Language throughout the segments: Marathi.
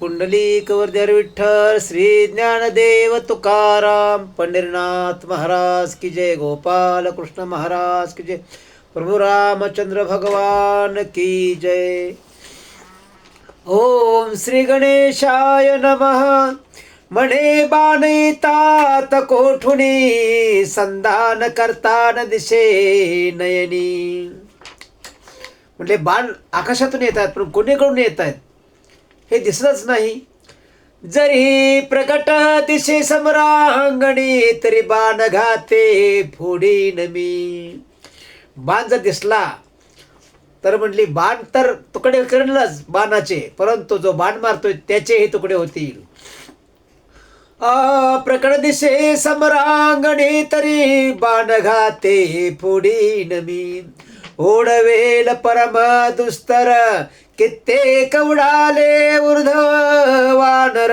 पुंडलिक वर्धर विठ्ठल श्री ज्ञानदेव तुकाराम पंढरीनाथ महाराज की जय गोपाल कृष्ण महाराज की जय प्रभू रामचंद्र भगवान की जय। ओम श्री गणेशाय नमः। म्हणे बाणितात कोठुनी संधान करतान दिशे नयनी। म्हणजे बाण आकाशातून येत आहेत पण कोणीकडून येत आहेत हे दिसलंच नाही. जरी प्रकट दिशे समरांगणी तरी बाण घाते फोडीन मी. बाण जर दिसला तर म्हटली बाण तर तुकडे करेलच बाणाचे परंतु जो बाण मारतोय त्याचेही तुकडे होतील. आ प्रकट दिसे समरांगणी तरी बाण घाते फोडीन मी. ओढवेल परम दुस्तर कित्येक उडाले ऊर्ध वानर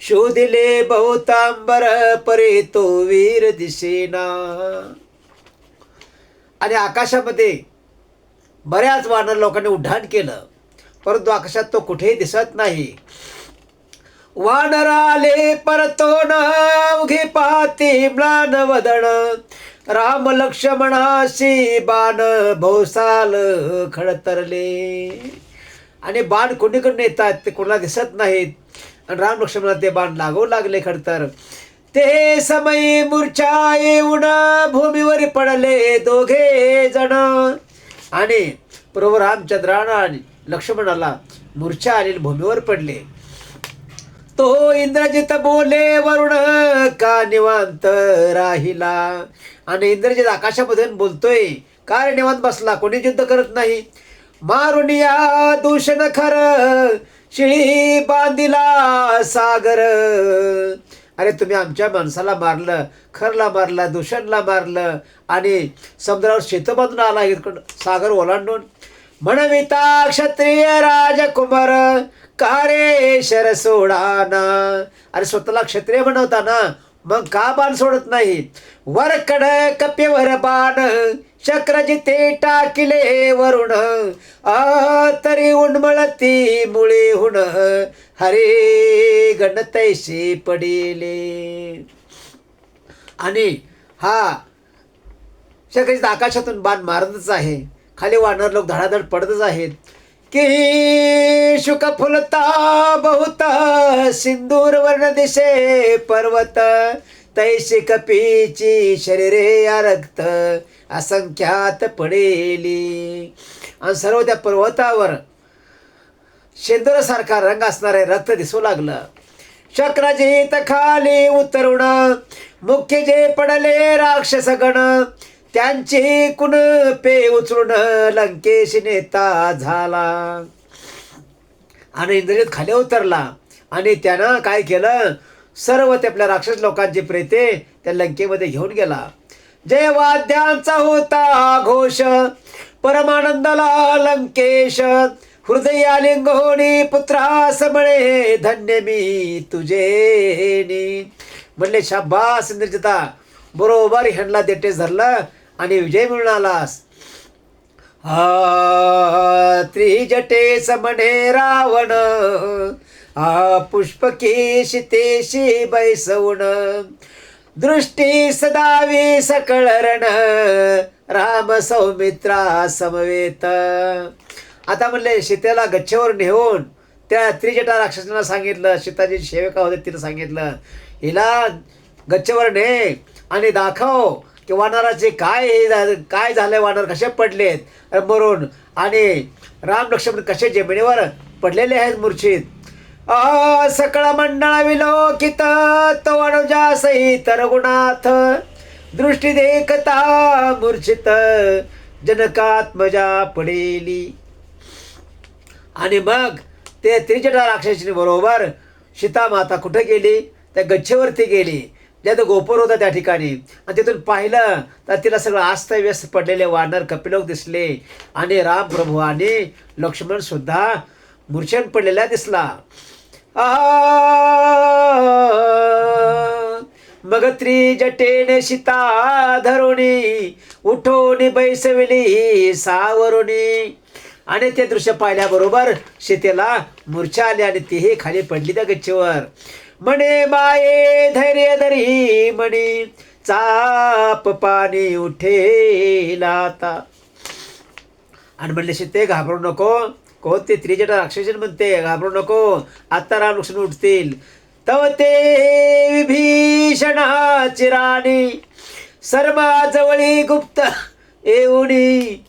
शोधिले बहुतांबर परे तो वीर दिसेना. आणि आकाशामध्ये बऱ्याच वानर लोकांनी उड्डाण केलं परंतु आकाशात तो कुठेही दिसत नाही. वानर आले परतोन उघे पाहते म्लान वदन. राम लक्ष्मणाशी बाण भोसाल खडतरले. आणि बाण कोणीकडून येतात ते कोणाला दिसत नाहीत. आणि राम लक्ष्मणा ते बाण लागू लागले खडतर. ते समय मूर्छा येऊन भूमीवर पडले दोघे जण. आणि प्रभू रामचंद्रानं आणि लक्ष्मणाला मूर्छा आलेली भूमीवर पडले. तो इंद्रजित बोले वरुण का निवांत राहिला? आणि इंद्रजित आकाशामधून बोलतोय का रे निवांत बसला? कोणी युद्ध करत नाही? मारुनिया दूषण खर शिळी बांधिला सागर. अरे तुम्ही आमच्या माणसाला मारलं खरला मारलं दूषणला मारलं आणि समुद्रावर शेतं बांधून आला इकडं सागर ओलांडून. म्हणविता क्षत्रिय राजकुमार कारे शर सोडाना अरे स्वतःला क्षत्रिय म्हणवताना ना मग का बाण सोडत नाही? वरकड कपेवर बाण शक्रजिते टाकिले वरुण. आ तरी उन्मळती मुळे हुण हरे गणतैसे पडिले. आणि हा शक्रजित आकाशातून बाण मारतच आहे. खाली वानर लोक धडाधड पडतच आहेत. की शुक फुलता बहुत सिंदूर वर्ण दिशे पर्वत तैशी कपीची शरीरे रक्त असंख्यात पडेली. आणि सर्व त्या पर्वतावर शेंदुरासारखा रंग असणारे रक्त दिसू लागलं. शक्रजित खाली उतरुण मुख्य जे पडले राक्षस गण त्यांची कुण पे उचलून लंकेश नेता झाला. आणि इंद्रजित खाली उतरला. आणि त्यानं काय केलं? सर्व ते आपल्या राक्षस लोकांची प्रेते त्या लंकेमध्ये घेऊन गेला. जय वाद्यांचा होता घोष परमानंदला लंकेश हृदयालिंग होणी पुत्रास म्हणे धन्य मी तुझे म्हणले शाबास इंद्रजिता बरोबर ह्यांना देटेस धरलं. आणि विजय मिळून हा त्रिजटे समणे रावण आ पुष्पकेश तेशी बैसवण दृष्टी सदावी सकळरण राम सौमित्रा समवेत. आता म्हणले सीतेला गच्छेवर नेऊन त्या त्रिजटा राक्षसांना सांगितलं सीताजी सेविका होते तिला सांगितलं हिला गच्छेवर ने आणि दाखव की वानराचे काय हे झा- काय झालंय वानर? कसे पडलेत? मरून. आणि राम लक्ष्मण कसे जमिनीवर पडलेले आहेत मूर्छित? आ सकळ मंडळा विलोकित तो अनुजा सहित रघुनाथ. दृष्टी देखता मूर्छित जनकात्मजा पडेली. आणि मग ते त्रिजटा राक्षसीने बरोबर सीता माता कुठं गेली? त्या गच्छेवरती गेली. ज्यात गोपर होता त्या ठिकाणी. आणि तिथून पाहिलं तर तिला सगळं अस्तव्यस्त पडलेले वानर कपिलोक दिसले. आणि राम प्रभू आणि लक्ष्मण सुद्धा मूर्छन पडलेला दिसला. मग त्रिजटेने सीता धरुणी उठोनी बैसविली सावरुणी. आणि ते दृश्य पाहिल्याबरोबर सीतेला मूर्छा आली आणि तीही खाली पडली त्या गच्चीवर. म्हणे माये धैर्य धरी म्हणे चाप पाणी उठेला आता. आणि म्हणले शिते घाबरू नको. कोणते त्रिजटा राक्षसन म्हणते घाबरू नको. आता राम लक्ष्मण उठतील. तव ते विभीषणाची राणी सर्माजवळी गुप्त येऊनी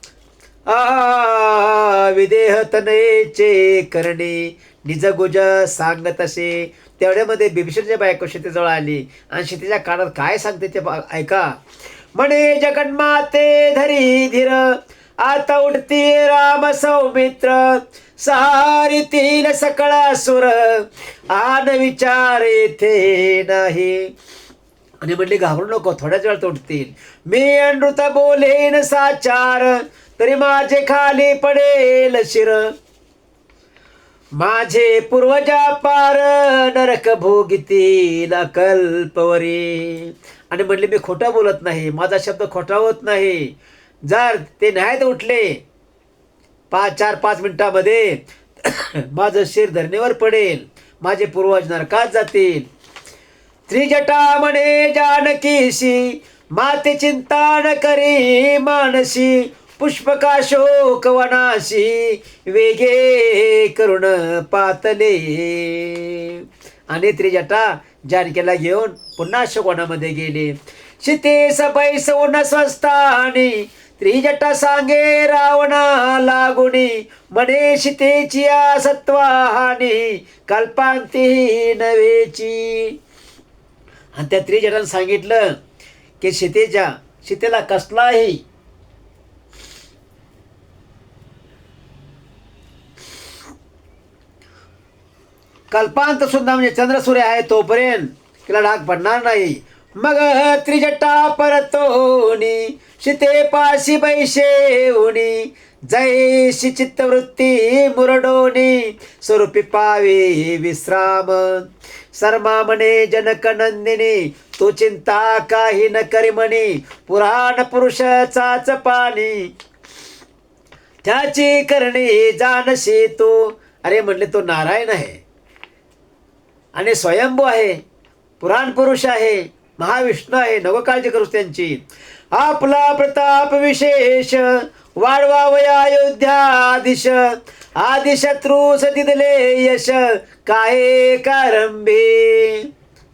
आ विदेह तनयेचे करणे. निज गुज सांगत असे तेवढ्यामध्ये बिभीषणच्या बायको शेतीजवळ आली आणि शेतीच्या कानात काय सांगते ते ऐका. म्हणे जगन्माते धरी धीर आता उठती राम सौमित्र सहारितील सकळा सुर आन विचार येथे नाही. आणि म्हटली घाबरू नको थोड्याच वेळात उठतील मी अनृत बोलेन साचार तरी माझे खाली पडेल शिर. माझे पूर्वजा पार नरक भोगितील कल्पवरी आणि म्हणले मी खोटा बोलत नाही माझा शब्द खोटा होत नाही. जर ते न्यायात उठले पाच चार पाच मिनिटामध्ये माझं शिर धरणीवर पडेल माझे पूर्वज नरकात जातील. त्रिजटा म्हणे जानकीशी माते चिंता न करी मानसी पुष्पका वेगे करुण पातले. आणि त्रिजटा जानकीला घेऊन पुन्हा शोकवनामध्ये गेले. शिते सबै सौन स्वस्तानी त्रिजटा सांगे रावणा लागुणी म्हणे शितेची सत्वाहानी कल्पांती नवेची आणि त्या त्रिजटानं सांगितलं की सीतेच्या सीतेला कसलाही कल्पांत सुद्धा म्हणजे चंद्रसूर्य आहे तोपर्यंत तिला डाग पडणार नाही. मग त्रिजटा परतोनी शिते पाशी बैशेऊनी जैशी चित्तवृत्ती मुरडोनी स्वरूपी पावे विश्राम. सर्मा म्हणे जनक नंदिनी तू चिंता काही न करी पुराण पुरुषाचाच पाणी. त्याची करणी जानशी तू. अरे म्हणले तो नारायण आहे. आणि स्वयंभू आहे पुराण पुरुष आहे महाविष्णू आहे नवकाळजी काळजी करूस त्यांची. आपला प्रताप विशेष वाढवावया अयोध्यादिश आदिशत्रूस सदिदले यश काय कारंबे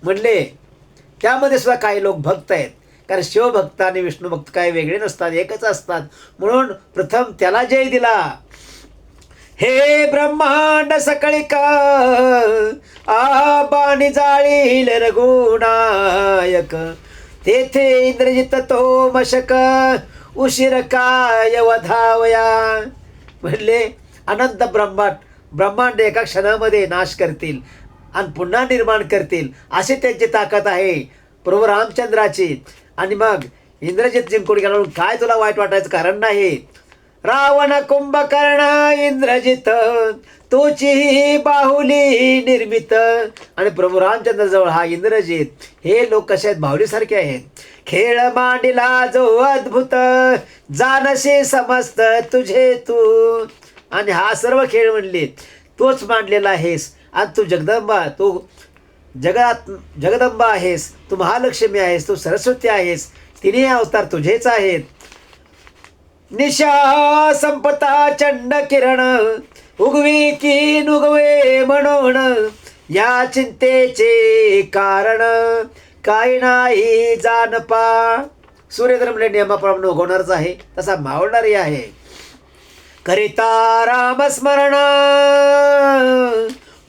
म्हणले त्यामध्ये सुद्धा काही लोक भक्त आहेत. कारण शिवभक्त आणि विष्णू भक्त काही वेगळे नसतात एकच असतात. म्हणून प्रथम त्याला जय दिला. हे ब्रह्मांड सकळिका आबाणी जाळील रघुनायक. तेथे इंद्रजित तो मशक उशीर काय वधावया. म्हणले अनंत ब्रह्मांड ब्रह्मांड एका क्षणामध्ये नाश करतील आणि पुन्हा निर्माण करतील अशी त्यांची ताकद आहे. प्रभू रामचंद्राची. आणि मग इंद्रजित जिंकून गेला म्हणून काय तुला वाईट वाटायचं कारण नाही? रावण कुंभकर्ण इंद्रजित तोची बाहुली निर्मित. आणि प्रभू रामचंद्र जवळ हा इंद्रजित. हे लोक कसे आहेत? बाहुलीसारखे आहेत. खेळ मांडिला जो अद्भुत जानसे समस्त तुझे तू. आणि हा सर्व खेळ म्हणले तोच मांडलेला आहेस. आणि तू जगदंबा तू जगात जगदंबा आहेस. तू महालक्ष्मी आहेस तू सरस्वती आहेस. तिन्ही अवतार तुझेच आहेत. निशा संपता चंड किरण उगवी की नुगवे म्हणून या चिंतेचे कारण काही नाही जानपा सूर्यधर्म म्हणजे नियमाप्रमाणे उगवणारच आहे तसा मावणारही आहे. करिता रामस्मरण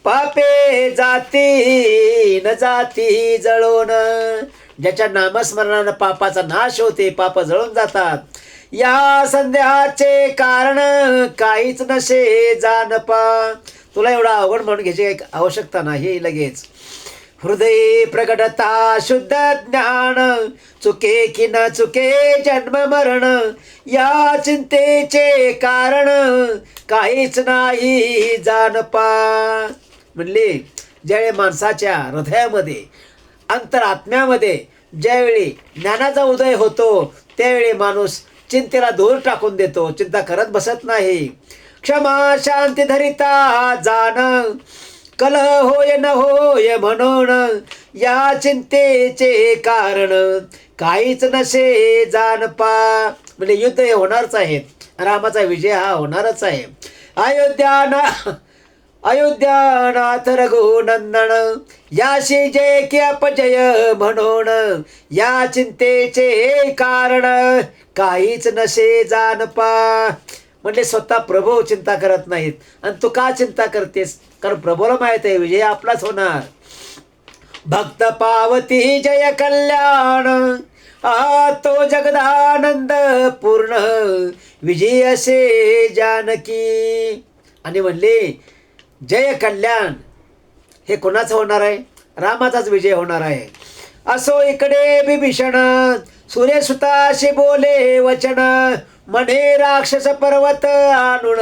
पापे जाती न जाती जळून. ज्याच्या नामस्मरणानं पापाचा नाश होते पाप जळून जातात. या संध्याचे कारण काहीच नसे जानपा. तुला एवढा अवघड म्हणून घ्यायची काही आवश्यकता नाही लगेच. हृदय प्रगटता शुद्ध ज्ञान चुके की न चुके जन्म मरण या चिंतेचे कारण काहीच नाही जानपा. म्हणले ज्यावेळी माणसाच्या हृदयामध्ये अंतरात्म्यामध्ये ज्यावेळी ज्ञानाचा उदय होतो त्यावेळी माणूस चिंतेला दूर टाकून देतो. चिंता करत बसत नाही. क्षमा शांती धरिता जाण. कल होय न होय म्हणून या चिंतेचे कारण. काहीच नसे जाण पा म्हणजे युद्ध हे होणारच आहे. रामाचा विजय हा होणारच आहे. अयोध्याना अयोध्यानाथ रघुनंदन याशी जय की अपजय म्हणून या चिंतेचे हे कारण काहीच नसे जाण पा म्हणजे स्वतः प्रभू चिंता करत नाहीत. आणि तू का चिंता करतेस? कारण प्रभूला माहीत आहे विजय आपलाच होणार. भक्त पावती जय कल्याण आ तो जगदानंद पूर्ण. विजय असे जानकी. आणि म्हणले जय कल्याण. हे कोणाचं होणार आहे? रामाचाच विजय होणार आहे. असो इकडे बिभीषण सूर्यसुताशी बोले वचन. म्हणे राक्षस पर्वत आणून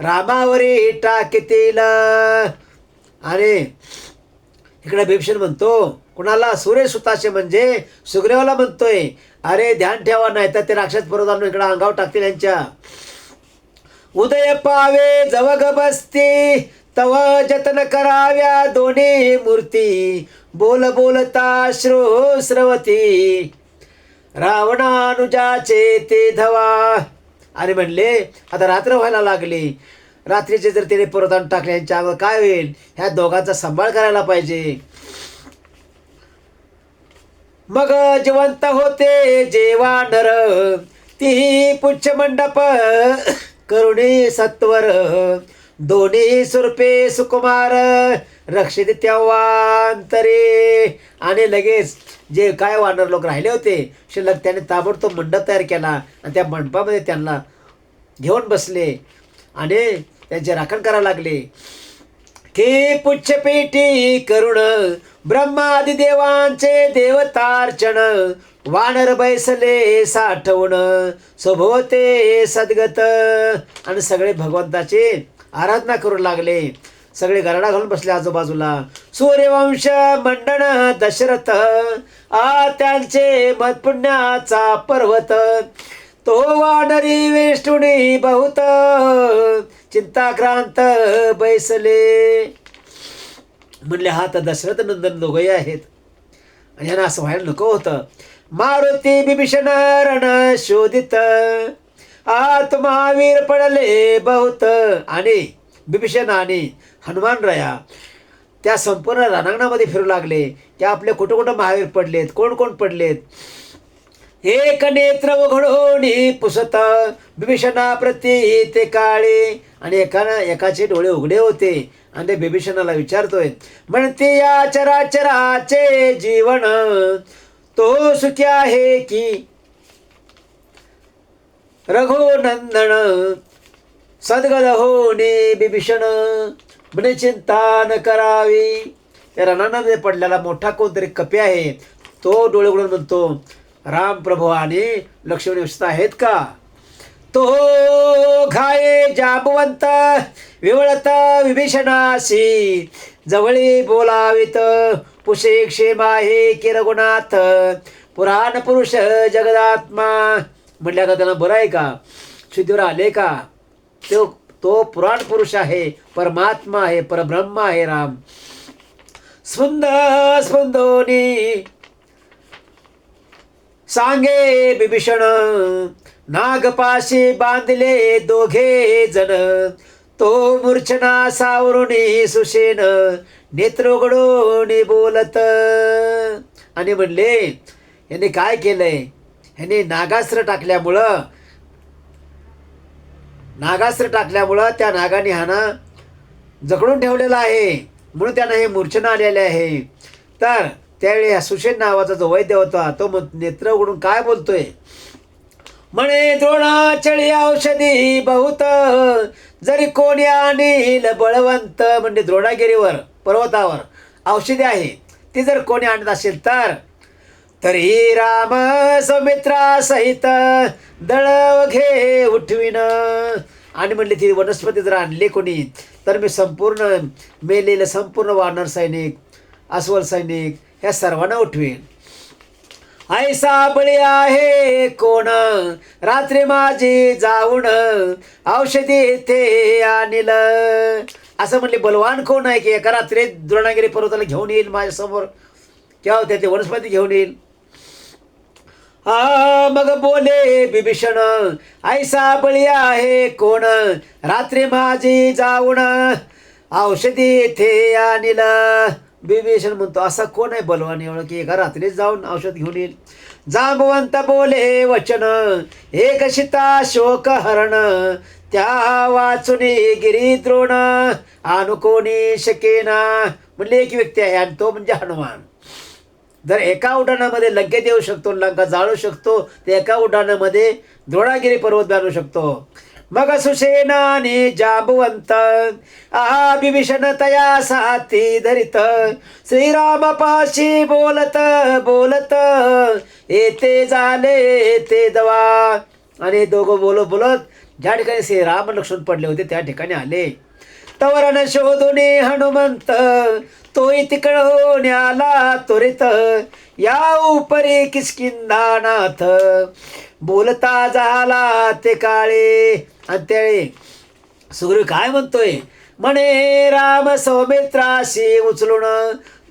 रामावरी टाकतील. अरे इकडे भीषण म्हणतो कुणाला? सूर्यसुताशे म्हणजे सुग्रीवाला म्हणतोय. अरे ध्यान ठेवा नाही तर ते राक्षस पर्वत आणून इकडे अंगावर टाकतील यांच्या. उदय पावे जवग बसती तव जतन कराव्या दोन्ही मूर्ती बोल बोलता श्रो श्रवती. रावणानुजाचे ते धवा. आणि म्हणले आता रात्र व्हायला लागली. रात्रीचे जर तिने परत टाकले यांच्या अंगावर काय होईल? ह्या दोघांचा सांभाळ करायला पाहिजे. मग जिवंत होते जेवा नर. ती पुच्छ मंडप. करुणी सत्वर दोन्ही सुरपे सुकुमार रक्षित तेव्हांतरे आणि लगेच जे काय वानर लोक राहिले होते शिल्लक त्याने ताबडतोब मंडप तयार केला आणि त्या मंडपामध्ये त्यांना घेऊन बसले आणि त्यांचे राखण करायला लागले. की पुच्छपेटी करुण ब्रह्मादिदेवांचे देवतार्चन वानर बैसले साठवण स्वभोवते सद्गत. आणि सगळे भगवंताचे आराधना करू लागले. सगळे गरडा घालून बसले आजूबाजूला. सूर्यवंश मंडण दशरथ आ त्यांचे मतपुण्याचा पर्वत. तो वानरी वेष्टुणी बहुत. चिंताक्रांत बैसले. म्हणले हा तर दशरथ नंदन दोघंही आहेत. आणि ह्यांना असं व्हायला नको होतं. मारुती बिभीषण रण शोधित आत महावीर पडले बहुत आणि बिभीषण आणि हनुमान त्या संपूर्ण रणांगणामध्ये फिरू लागले. की आपले कुठं कुठं महावीर पडलेत कोण कोण पडलेत? एक नेत्र उघडून पुसत. बिभीषणा प्रती ते काळे. आणि एकानं एकाचे डोळे उघडे होते. आणि ते बिभीषणाला विचारतोय म्हणते या चराचराचे जीवन तो सुखी आहे की? रघुनंदन सदगद होणे बिभीषण म्हणे चिंता न करावी. त्या रणामध्ये पडलेला मोठा कोणतरी कपी आहे तो डोळे उघडून म्हणतो राम प्रभू आणि लक्ष्मण व्यवस्था आहेत का? तो घाये जाबवंत विवळता विभीषणाशी जवळी बोलावित पुषे क्षेमा हे की रघुनाथ पुराण पुरुष जगदात्मा. म्हटल्या का त्यांना बरं आहे का? शुद्धीवर आले का? तो तो पुराण पुरुष आहे परमात्मा आहे परब्रह्म आहे राम. स्पंद स्पंदोनी सांगे बिभीषण. नागपाशी बांधले दोघे जण. तो मूर्छना सावरुणी सुशेन नेत्र उघडून बोलत. आणि म्हणले यांनी काय केलंय? ह्यांनी नागास्त्र टाकल्यामुळं नागास्त्र टाकल्यामुळं त्या नागाने हाना जखडून ठेवलेला आहे. म्हणून त्यांना हे मूर्छना आलेले आहे. तर त्यावेळी सुशेन नावाचा जो वैद्य होता तो नेत्र उघडून काय बोलतोय? म्हणे द्रोणाचळी औषधी बहुत. जरी कोणी आणील बळवंत म्हणजे द्रोणागिरीवर पर्वतावर औषधी आहे ती जर कोणी आणत असेल तर? तरी राम सौमित्रा सहित दळव घे उठविण आणि म्हणले ती वनस्पती जर आणली कोणी तर मी संपूर्ण मेलेलं संपूर्ण वानर सैनिक अस्वल सैनिक ह्या सर्वांना उठवीन. ऐसा बळी आहे कोण? रात्री माझी जाऊन औषधी ते आणिल. असं म्हणले बलवान कोण आहे की एका रात्री द्रोणागिरी पर्वताला घेऊन येईल माझ्यासमोर? किंवा त्या ते वनस्पती घेऊन येईल. हा मग बोले बिभीषण ऐसा बळी आहे कोण? रात्री माझी जाऊन औषधी ते आणिल. बिभीषण म्हणतो असा कोण आहे बलवान? एवढं की एका रात्री जाऊन औषध घेऊन येईल. जांबवंत बोले वचन एक शिता शोक हरण त्या वाचून गिरी द्रोण अनुकोणी शकेना म्हणले एक व्यक्ती आहे आणि तो म्हणजे हनुमान. जर एका उड्डाणामध्ये लंकेत येऊ शकतो लंका जाळू शकतो तर एका उड्डाणामध्ये द्रोणागिरी पर्वत बांधू शकतो. मग सुसेनानी जांबवंत आ बिभीषण तया साथी धरित श्रीराम पाशी बोलत बोलत येते झाले ते दवा आणि दोघं बोलत बोलत ज्या ठिकाणी श्रीराम लक्ष्मण पडले होते त्या ठिकाणी आले तवरण शोधून हनुमंत तोय तिकडून आला त्वरित. या उपरी किसकिंदानाथ बोलता झाला ते काळे. अंत्याळे सुग्रीव काय म्हणतोय? म्हणे राम सौमित्राशी उचलून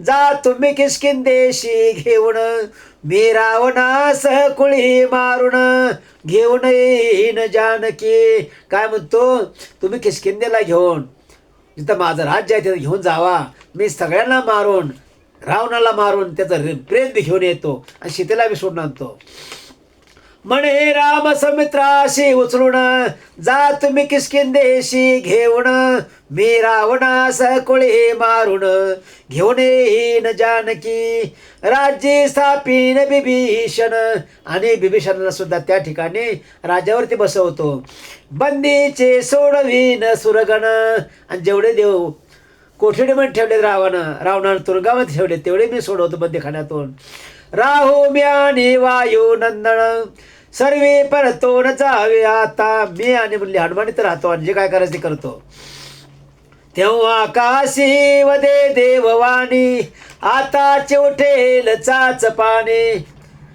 जा तुम्ही किसकिंदेशी घेऊन. मी रावणास कुळी मारून घेऊन येईन जानकी. काय म्हणतो? तुम्ही किसकिंदेला घेऊन. जिथं माझं राज्य आहे तिथं घेऊन जावा. मी सगळ्यांना मारून रावणाला मारून त्याचं रे- प्रेत बी घेऊन येतो. आणि सीतेला बी सोडून आणतो. म्हणे राम समित्राशी उचलून जा तुम्ही किसकिंदेशी घेऊन मी रावणास कुळे मारून घेऊन येईन जानकी राज्य स्थापीन बिभीषण आणि बिभीषणाला सुद्धा त्या ठिकाणी राजावरती बसवतो. बंदीचे सोडवीन सुरगण. आणि जेवढे देव कोठडीमध्ये ठेवले रावण रावणानं तुरुंगामध्ये ठेवले तेवढे मी सोडवतो बंदीखान्यातून. राहू मी आणि वायू नंदन. सर्वे परतोन जावे आता. मी आणि म्हणले हनुमानीत राहतो आणि जे काय करायचं ते करतो. तेव्हा काशी वदे देववाणी आता चिवठेल चाच पाणी.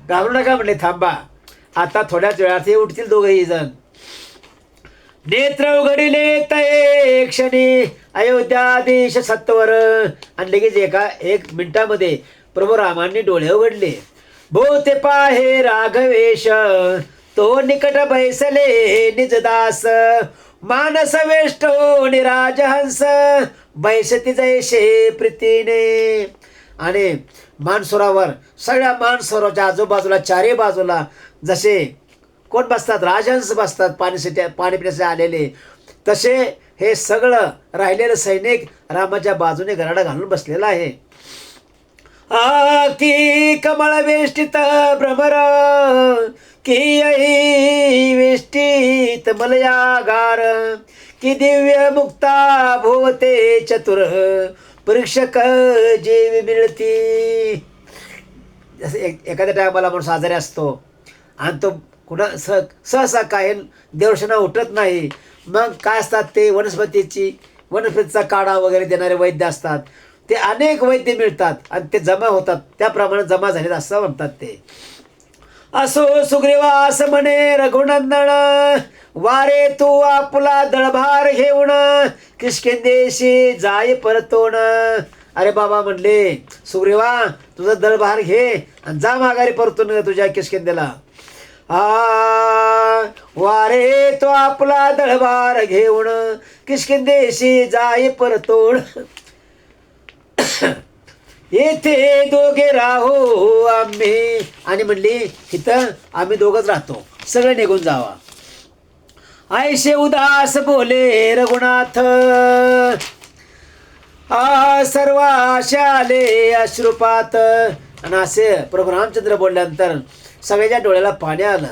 घाबरू नका म्हणले थांबा. आता थोड्याच वेळात हे उठतील दोघंही जण. नेत्र उघडिले तये क्षणी. अयोध्याधीश सत्वर. आणि लगेच एका एक मिनिटामध्ये प्रभू रामांनी डोळे उघडले. भूत पाहे राघवेश तो निकट बैसले निजदास मानस वेष्टो निराजहंस बैसती जैसे प्रीतीने. आणि मानसुरावर सगळ्या मानसरोवरच्या आजूबाजूला चारी बाजूला जसे कोण बसतात? राजहंस बसतात पाणीसाठी पाणी पिण्यासाठी आलेले. तसे हे सगळं राहिलेलं सैनिक रामाच्या बाजूने गराडा घालून बसलेलं आहे. आ की कमळ वेष्टित भ्रमर की यही वेष्टित मलयागार की दिव्य मुक्ता भोवते चतुर परीक्षक जीव मिळती. जसं एक एखाद्या टायमाला माणूस आजारी असतो आणि तो कुणा सह सहसा काय देवशना उठत नाही मग काय असतात ते वनस्पतीची वनस्पतीचा काढा वगैरे देणारे वैद्य असतात. ते अनेक वैद्य मिळतात आणि ते जमा होतात. त्याप्रमाणे जमा झालेत असं म्हणतात ते. असो सुग्रीवास म्हणे रघुनंदन वारे तू आपला दळभार घेऊन किष्किंदेशी जाय परतोण अरे बाबा म्हणले सुग्रीवा तुझा दळभार घे आणि जा माघारी परतून तुझ्या किष्किंदेला. आ वारे तो आपला दळभार घेऊन किष्किंदेशी जाय परतोड येथे दोघे राहो आम्ही. आणि म्हणली इथं आम्ही दोघंच राहतो. सगळे निघून जावा. आयशे उदास बोले रघुनाथ आ सर्व आले अश्रुपात. आणि असे प्रभू रामचंद्र बोलल्यानंतर सगळ्याच्या डोळ्याला पाणी आलं.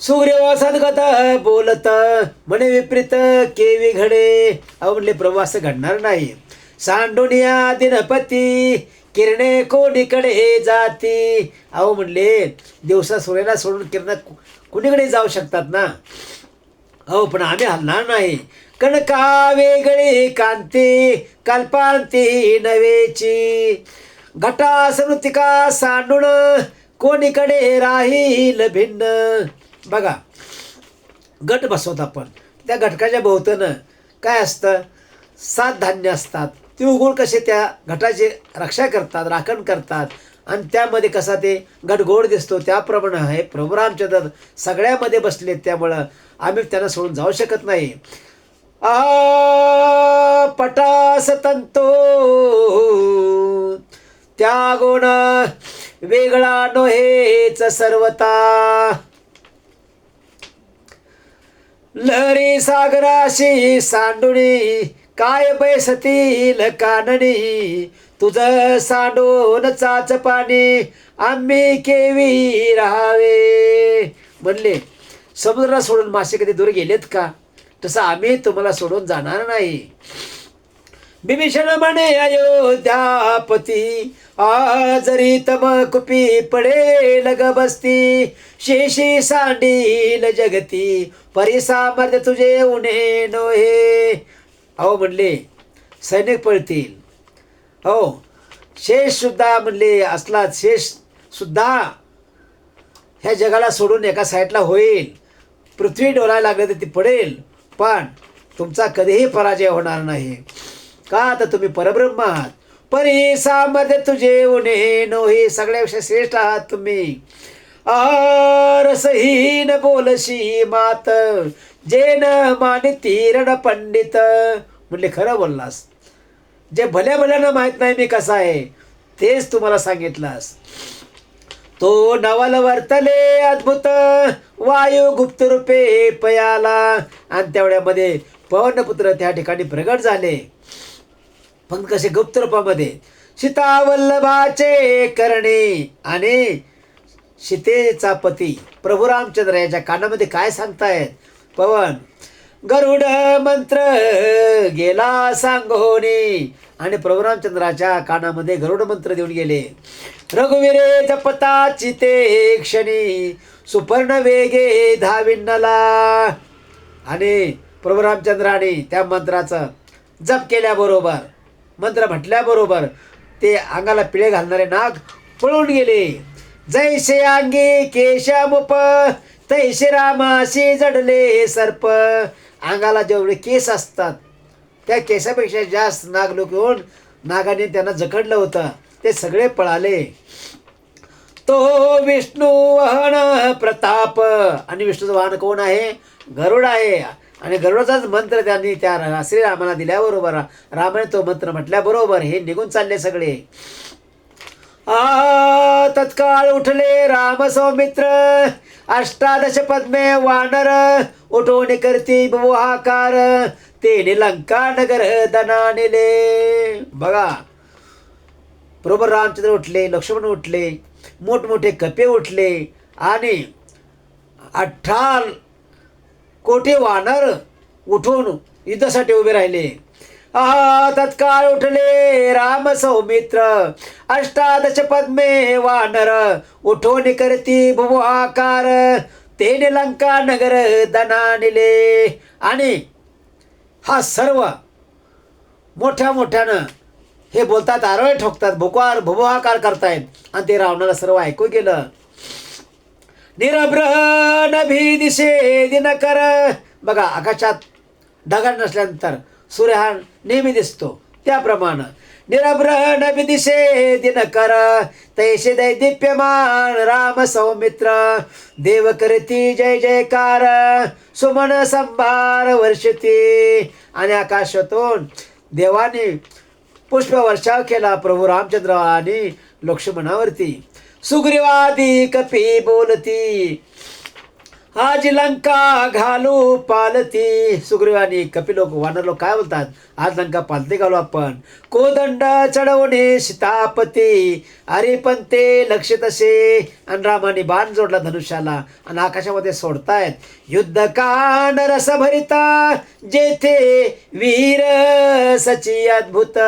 सुग्रीव सदगत बोलत म्हणे विपरीत केवी घडे. अहो म्हणले प्रभू असं घडणार नाही. सांडुनिया दिनपती किरणे कोणीकडे जाती? अहो म्हणले दिवसा सूर्याला सोडून किरण कुणीकडे जाऊ शकतात ना? अहो पण आम्ही हलणार नाही. कणका वेगळी कांती कल्पांती नवेची घटा स्मृतिका सांडून कोणीकडे राहील भिन्न? बघा गट बसवत आपण. त्या घटकाच्या भोवतनं काय असतं? सात धान्य असतात. ते उघड कसे त्या घटाचे रक्षा करतात राखण करतात. आणि त्यामध्ये कसा ते गटगोड दिसतो त्याप्रमाणे आहे प्रभू रामचंद्र सगळ्यामध्ये बसलेत त्यामुळं आम्ही त्यांना सोडून जाऊ शकत नाही. आ पटास तंतो. त्या गुण वेगळा नोहेच सर्वता. लहरी सागराशी सांडुणी काय बैसतील काननी तुझं सांडून चाच पाणी आम्ही केवी राहावे. म्हणले समुद्राला सोडून मासे कधी दूर गेलेत का? तसं आम्ही तुम्हाला सोडून जाणार नाही. बिभीषण म्हणे अयोध्यापती आजरी तम कुपी पडेल ग बसती. शेशी सांडील जगती परिसामर्थ तुझे उणे नोहे. अहो म्हणले सैनिक पळतील. हो शेषसुद्धा म्हणले असला शेष सुद्धा ह्या जगाला सोडून एका साईडला होईल. पृथ्वी डोलायला लागले तर ती पडेल पण तुमचा कधीही पराजय होणार नाही. का तर तुम्ही परब्रह्म आहात? परिसामध्ये सामर्थ्य तुझे उणे नोहे सगळ्यापेक्षा श्रेष्ठ आहात तुम्ही. रसहीन बोलशी मात जन माने तीरण पंडित. म्हणले खरं बोललास. जे भल्या भल्यानं माहीत नाही मी कसा आहे तेच तुम्हाला सांगितलास. तो नवल वर्तले अद्भुत. वायू गुप्त रूपे पयाला. आणि तेवढ्यामध्ये पवनपुत्र त्या ठिकाणी प्रगट झाले. पण कसे गुप्त रूपामध्ये. सीता वल्लभाचे करणे. आणि सीतेचा पती प्रभू रामचंद्र याच्या कानामध्ये काय सांगतायत? पवन. गरुड मंत्र गेला सांगोनी. आणि प्रभुरामचंद्राच्या कानामध्ये गरुड मंत्र देऊन गेले. रघुवीरे जपताची चिते क्षणी सुपर्ण वेगे धाविन्नला आणि प्रभू रामचंद्राने त्या मंत्राचं जप केल्याबरोबर मंत्र म्हटल्याबरोबर ते अंगाला पिळे घालणारे नाग पळून गेले. जैसे अंगी केशमुप तैसे रामाशी जडले सर्प. अंगाला जेवढे केस असतात त्या केसापेक्षा जास्त नाग लोक येऊन नागाने त्यांना जखडलं होतं. ते सगळे पळाले. तो विष्णू वाहन प्रताप. आणि विष्णूचं वाहन कोण आहे? गरुड आहे. आणि गरुडाचाच मंत्र त्यांनी त्या श्रीरामाला दिल्याबरोबर रामाने तो मंत्र म्हटल्याबरोबर हे निघून चालले सगळे. आ तत्काळ उठले राम सौमित्र अष्टादश पद्मे वानर उठवणे करती बुहाकार तेने लंका नगर दना नेले बघा बरोबर रामचंद्र उठले लक्ष्मण उठले मोठमोठे कपे उठले आणि अठरा कोटी वानर उठून युद्धासाठी उभे राहिले. आ तत्काळ उठले? राम सौमित्र अष्टादश पद्मे वानर उठवणे करती भुवाकार तेने लंका नगर दनानिले आणि हा सर्व मोठ्या मोठ्यानं हे बोलतात आरोय ठोकतात भुकवार भुबुहाकार करतायत. आणि ते रावणाला सर्व ऐकू गेलं. निरभ्र नभी दिशे दिनकर बघा आकाशात ढगाड नसल्यानंतर सूर्य हा नेहमी दिसतो. त्याप्रमाणे निरभ्र नभी दिशे दिनकर तैसे दैदिप्यमान राम सौमित्र देव करती जय जयकार सुमन संभार वर्षती. आणि आकाशातून देवाने पुष्पवर्षाव केला प्रभू रामचंद्र आणि लक्ष्मणावरती. सुग्रीवादी कपी बोलती. आज लंका घालू पालती. सुग्रीवानी कपिल लोक वानर लोक काय बोलतात? आज लंका पालती घालू आपण. कोदंड चढवणे सीतापती. अरे पण ते लक्ष तसे. आणि रामाने बाण जोडला धनुष्याला. आणि आकाशामध्ये सोडतायत. युद्धकांड रस भरिता जेथे वीर सची अद्भुत.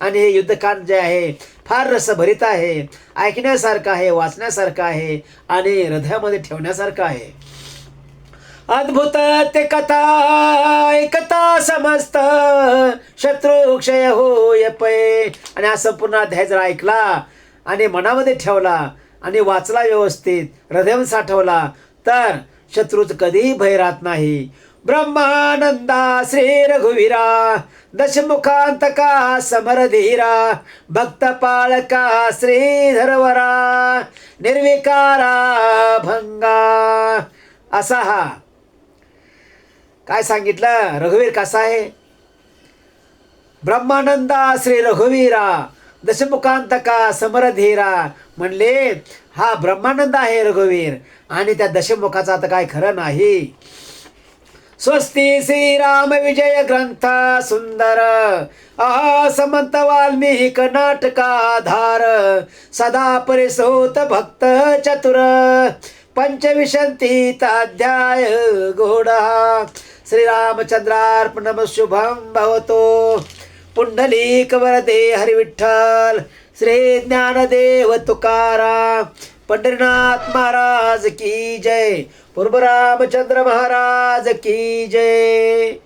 आणि हे युद्धकांड जे आहे फार रसभरित आहे. ऐकण्यासारखं आहे वाचण्यासारखं आहे आणि हृदयामध्ये ठेवण्यासारखं आहे. अद्भुत ते कथा ऐकता समस्त. शत्रू क्षय होय पै. आणि हा संपूर्ण अध्याय जर ऐकला आणि मनामध्ये ठेवला आणि वाचला व्यवस्थित हृदय साठवला तर शत्रूच कधीही भय राहत नाही. ब्रह्मानंदा श्री रघुवीरा दशमुखांतका समरधीरा भक्तपालका श्रीधरवरा निर्विकारा भंगा असा हा काय सांगितलं रघुवीर कसा आहे ब्रह्मानंदा श्री रघुवीरा दशमुखांतका समरधीरा म्हणले हा ब्रह्मानंद आहे रघुवीर आणि त्या दशमुखाचा आता काय खरं नाही स्वस्ती श्रीराम विजय ग्रंथ सुंदर। आहा वाल्मिक नाटकाधार सदा परिसोत भक्त चतुर। पंचविशंतीत अध्याय घोडा। शुभं भवतो। पुण्डलीकवरदे हरिविठ्ठल। श्रीज्ञानदेव तुकारा पंढरीनाथ महाराज की जय. पूर्व रामचंद्र महाराज की जय.